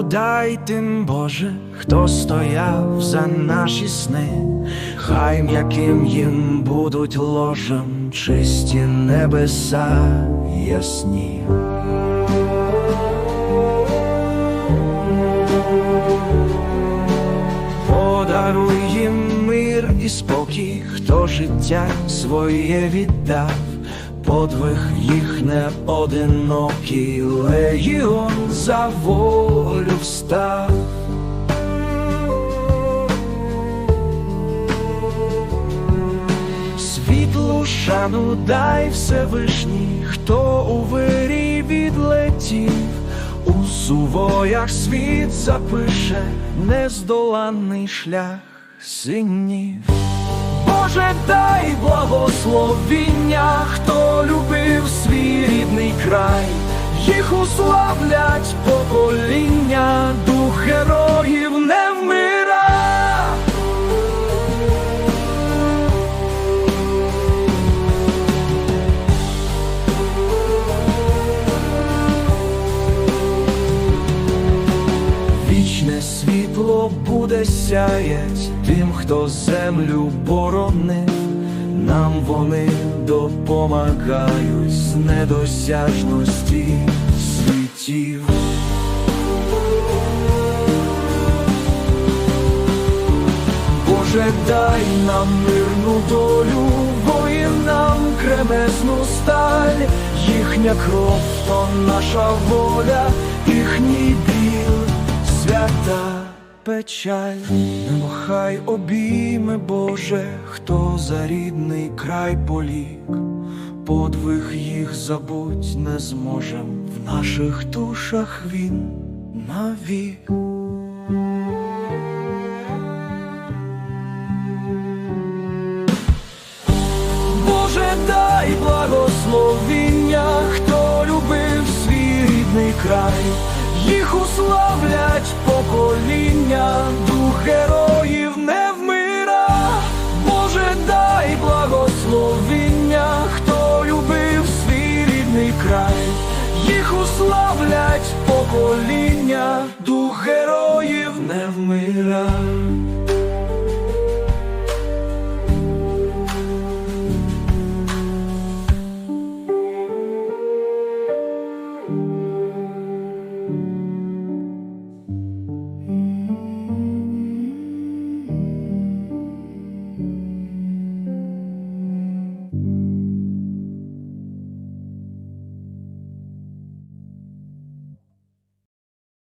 силу дай тим, Боже, хто стояв за наші сни, хай м'яким їм будуть ложем чисті небеса ясні. Подаруй їм мир і спокій, хто життя своє віддав, подвиг їх не одинокий, легіон за волю встав. Світлу шану дай Всевишній, хто у вирі відлетів, у сувоях світ запише нездоланний шлях синів. Боже, дай благословіння, хто любив свій рідний край, їх уславлять буде сяять тим, хто землю боронив, нам вони допомагають з недосяжності світів. Боже, дай нам мирну долю, воїнам кремезну сталь, їхня кров то наша воля, їхній біль, свята печаль, Небо хай обійме, Боже, хто за рідний край поліг, подвиг їх забудь не зможем, в наших душах він навік. Боже, дай благословіння, хто любив свій рідний край, їх уславлять покоління, дух героїв не вмира. Боже, дай благословіння, хто любив свій рідний край, їх уславлять покоління,